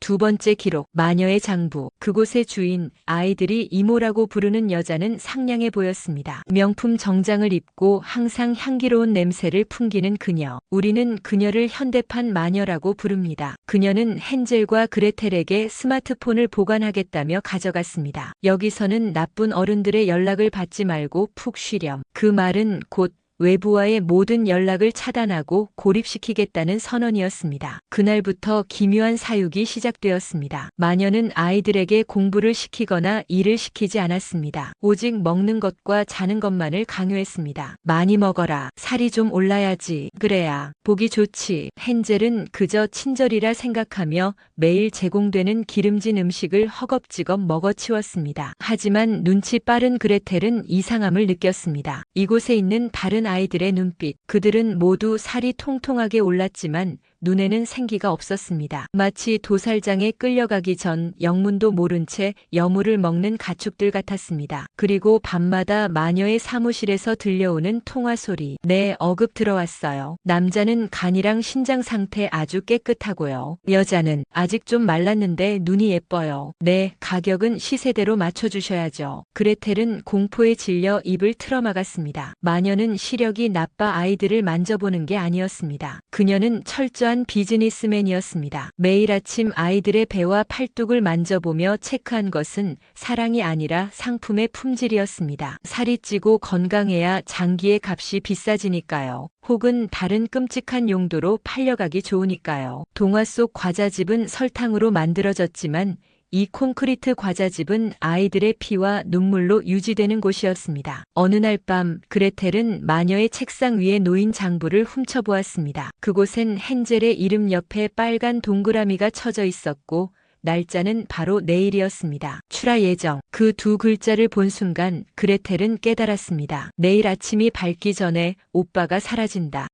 두 번째 기록, 마녀의 장부. 그곳의 주인, 아이들이 이모라고 부르는 여자는 상냥해 보였습니다. 명품 정장을 입고 항상 향기로운 냄새를 풍기는 그녀. 우리는 그녀를 현대판 마녀라고 부릅니다. 그녀는 헨젤과 그레텔에게 스마트폰을 보관하겠다며 가져갔습니다. 여기서는 나쁜 어른들의 연락을 받지 말고 푹 쉬렴. 그 말은 곧 외부와의 모든 연락을 차단하고 고립시키겠다는 선언이었습니다. 그날부터 기묘한 사육이 시작되었습니다. 마녀는 아이들에게 공부를 시키거나 일을 시키지 않았습니다. 오직 먹는 것과 자는 것만을 강요했습니다. 많이 먹어라. 살이 좀 올라야지. 그래야 보기 좋지. 헨젤은 그저 친절이라 생각하며 매일 제공되는 기름진 음식을 허겁지겁 먹어치웠습니다. 하지만 눈치 빠른 그레텔은 이상함을 느꼈습니다. 이곳에 있는 다른 아이들의 눈빛, 그들은 모두 살이 통통하게 올랐지만 눈에는 생기가 없었습니다. 마치 도살장에 끌려가기 전 영문도 모른 채 여물을 먹는 가축들 같았습니다. 그리고 밤마다 마녀의 사무실에서 들려오는 통화 소리. 네, 어급 들어왔어요. 남자는 간이랑 신장 상태 아주 깨끗하고요. 여자는 아직 좀 말랐는데 눈이 예뻐요. 네, 가격은 시세대로 맞춰주셔야죠. 그레텔은 공포에 질려 입을 틀어막았습니다. 마녀는 시력이 나빠 아이들을 만져보는 게 아니었습니다. 그녀는 철저한 비즈니스맨이었습니다. 매일 아침 아이들의 배와 팔뚝을 만져보며 체크한 것은 사랑이 아니라 상품의 품질이었습니다. 살이 찌고 건강해야 장기의 값이 비싸지니까요. 혹은 다른 끔찍한 용도로 팔려가기 좋으니까요. 동화 속 과자집은 설탕으로 만들어졌지만 이 콘크리트 과자집은 아이들의 피와 눈물로 유지되는 곳이었습니다. 어느 날 밤 그레텔은 마녀의 책상 위에 놓인 장부를 훔쳐보았습니다. 그곳엔 헨젤의 이름 옆에 빨간 동그라미가 쳐져 있었고 날짜는 바로 내일이었습니다. 출하 예정. 그 두 글자를 본 순간 그레텔은 깨달았습니다. 내일 아침이 밝기 전에 오빠가 사라진다.